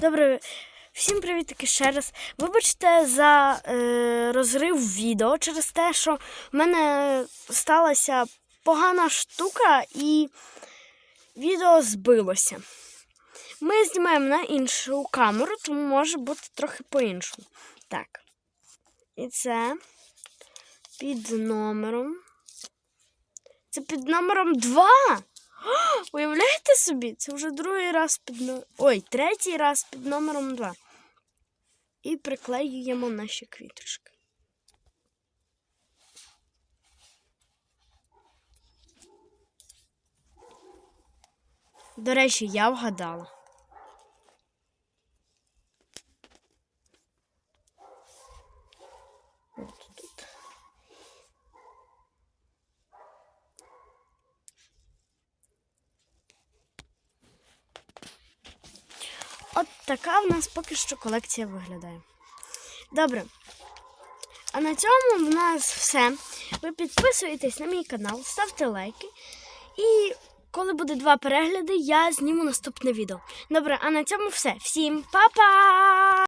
Добре, всім привіт таки ще раз. Вибачте за е, розрив відео через те, що в мене сталася погана штука і відео збилося. Ми знімаємо на іншу камеру, тому може бути трохи по-іншому. Так. І це під номером. Це під номером 2. Собі? Це вже другий раз під. Ой, третій раз під номером 2. І приклеюємо наші квіточки. До речі, я вгадала. От така в нас поки що колекція виглядає. Добре. А на цьому в нас все. Ви підписуєтесь на мій канал, ставте лайки. І коли буде два перегляди, я зніму наступне відео. Добре, а на цьому все. Всім па-па!